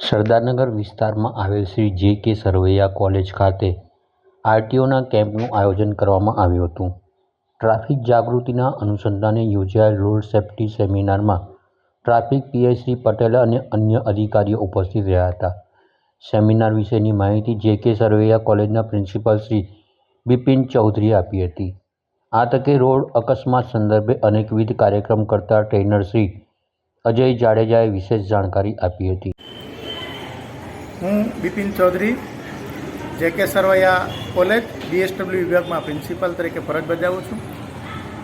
સરદારનગર વિસ્તારમાં આવેલ શ્રી જે કે સરવૈયા કોલેજ ખાતે આરટીઓના કેમ્પનું આયોજન કરવામાં આવ્યું હતું. ટ્રાફિક જાગૃતિના અનુસંધાને યોજાયેલ રોડ સેફ્ટી સેમિનારમાં ટ્રાફિક પીઆઈ શ્રી પટેલ અને અન્ય અધિકારીઓ ઉપસ્થિત રહ્યા હતા. સેમિનાર વિશેની માહિતી જે કે સરવૈયા કોલેજના પ્રિન્સિપાલ શ્રી બિપિન ચૌધરીએ આપી હતી. આ તકે રોડ અકસ્માત સંદર્ભે અનેકવિધ કાર્યક્રમ કરતા ટ્રેનર શ્રી અજય જાડેજાએ વિશેષ જાણકારી આપી હતી. હું Bipin Chaudhary, J K Sarvaiya college BSW વિભાગમાં પ્રિન્સિપાલ તરીકે ફરજ બજાવું છું.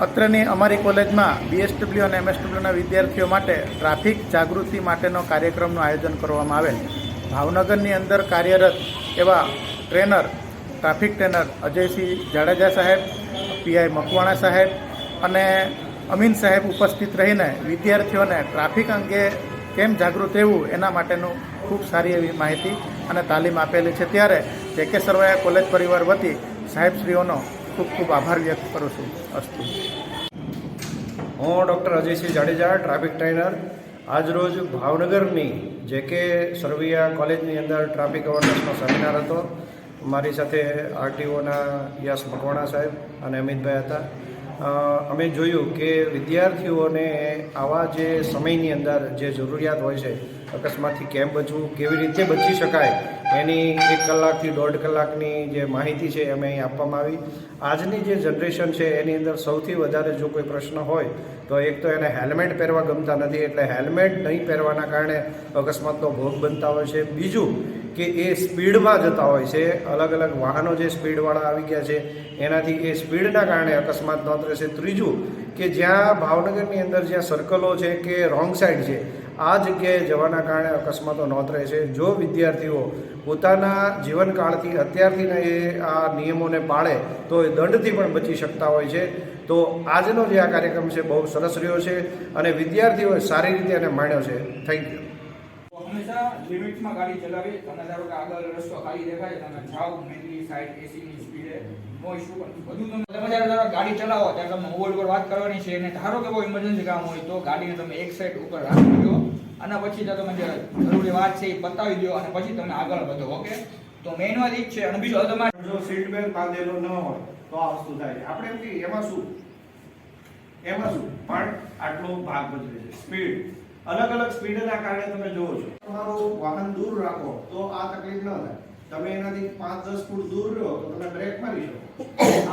અત્રની અમારી કોલેજમાં બીએસડબલ્યુ અને એમએસડબલ્યુના વિદ્યાર્થીઓ માટે ટ્રાફિક જાગૃતિ માટેનો કાર્યક્રમનું આયોજન કરવામાં આવેલ. ભાવનગરની અંદર કાર્યરત એવા trainer, traffic trainer Ajaysinh Jadeja સાહેબ, પીઆઈ મકવાણા સાહેબ અને અમીન સાહેબ ઉપસ્થિત રહીને વિદ્યાર્થીઓને ટ્રાફિક અંગે કેમ જાગૃત રહેવું એના માટેનું ખૂબ સારી એવી માહિતી અને તાલીમ આપેલી છે. ત્યારે જે કે સરવાયા કોલેજ પરિવાર વતી સાહેબશ્રીઓનો ખૂબ ખૂબ આભાર વ્યક્ત કરું છું. અસ્તુ. હું doctor Ajaysinh Jadeja, traffic trainer. આજરોજ ભાવનગરની જે કે સરવૈયા કોલેજની અંદર ટ્રાફિક અવેરનેસનો સેમિનાર હતો. મારી સાથે આરટીઓના યશ મકવાણા સાહેબ અને અમિતભાઈ હતા. અમે જોયું કે વિદ્યાર્થીઓને આવા જે સમયની અંદર જે જરૂરિયાત હોય છે, અકસ્માતથી કેમ બચવું, કેવી રીતે બચી શકાય, એની એક કલાકથી દોઢ કલાકની જે માહિતી છે અમે અહીં આપવામાં આવી. આજની જે જનરેશન છે, એની અંદર સૌથી વધારે જો કોઈ પ્રશ્ન હોય, તો એક તો એને હેલ્મેટ પહેરવા ગમતા નથી, એટલે હેલ્મેટ નહીં પહેરવાના કારણે અકસ્માતનો ભોગ બનતા હોય છે. બીજું કે એ સ્પીડમાં જતા હોય છે. અલગ અલગ વાહનો જે સ્પીડવાળા આવી ગયા છે, એનાથી એ સ્પીડના કારણે અકસ્માત નોંધ રહેશે ત્રીજું કે જ્યાં ભાવનગરની અંદર જ્યાં સર્કલો છે કે રોંગ સાઈડ છે, આ જગ્યાએ જવાના કારણે અકસ્માતો નોંધ છે. જો વિદ્યાર્થીઓ પોતાના જીવનકાળથી અત્યારથીના એ આ નિયમોને પાળે, તો એ દંડથી પણ બચી શકતા હોય છે. તો આજનો જે આ કાર્યક્રમ છે બહુ સરસ રહ્યો છે અને વિદ્યાર્થીઓએ સારી રીતે એને માણ્યો છે. થેન્ક યુ હંમેશા લિમિટમાં ગાડી ચલાવી તમે ધારો કે આગળ રસ્તો ખાલી દેખાય, તમે જાઓ મેનલી સાઈડ એસીની સ્પીડે બધું તમે તમે જ્યારે ધારો ગાડી ચલાવો, ત્યારે તમે મોબાઈલ પર વાત કરવાની છે. અને ધારો કે કોઈ ઇમરજન્સી કામ હોય, તો ગાડીને તમે એક સાઈડ ઉપર રાખી દો. અને પછી તમે જે જરૂરી વાત છે એ પતાવી દો અને પછી તમે આગળ વધો, ઓકે? તો મેઇન વાત એ જ છે. અને બીજું તમારે જો સીટ બેલ્ટ બાંધેલો ન હોય, તો આ વસ્તુ થાય આપણે એમ કે એમાં શું? એમાં શું? પણ આટલો ભાગ બદલે છે. સ્પીડ અલગ અલગ સ્પીડના કારણે તમે જોવો છો. તમારું વાહન દૂર રાખો તો આ તકલીફ ન થાય. તમે એનાથી પાંચ દસ ફૂટ દૂર રહો તો તમે બ્રેક મારી શકો.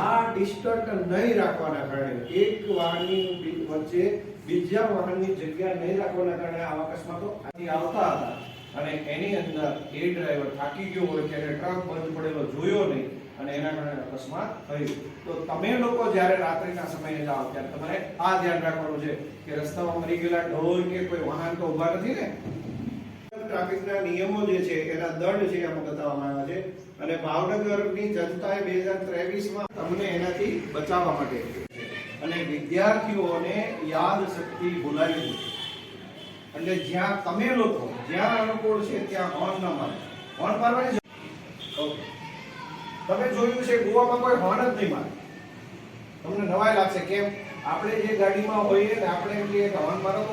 આ ડિસ્ટન્ટ નહીં રાખવાના કારણે, એક વાહનની વચ્ચે બીજા વાહનની જગ્યા નહીં રાખવાના કારણે આવા અકસ્માતો આવતા હતા. અને એની અંદર એ ડ્રાઈવર થાકી ગયો હોય ત્યારે ટ્રક બંધ પડેલો જોયો નહીં. અને એના કારણે અકસ્માત થયું. તો તમે લોકો જ્યારે રાત્રિના સમયે જાઓ ત્યારે તમારે આ ધ્યાન રાખવાનું છે કે રસ્તામાં મરી ગયેલા ઢોર કે કોઈ વાહન તો ઊભા નથી ને? ટ્રાફિકના નિયમો જે છે એના દંડ છે એમાં બતાવવામાં આવ્યા છે. અને ભાવનગરની જનતાએ બે હજાર ત્રેવીસમાં તમને એનાથી બચાવવા માટે અને વિદ્યાર્થીઓને યાદ શક્તિ ભૂલાવી એટલે જ્યાં તમે લોકો જ્યાં અનુકૂળ છે ત્યાં હોર્ન ન મારે હોર્ન મારવાની ઓકે. તમે જોયું છે, ગોવામાં કોઈ હોર્ન જ નહીં મારે. તમને નવાઈ લાગશે. કેમ? આપણે જે ગાડીમાં હોઈએ ને આપણે એમ કે હોર્ન મારો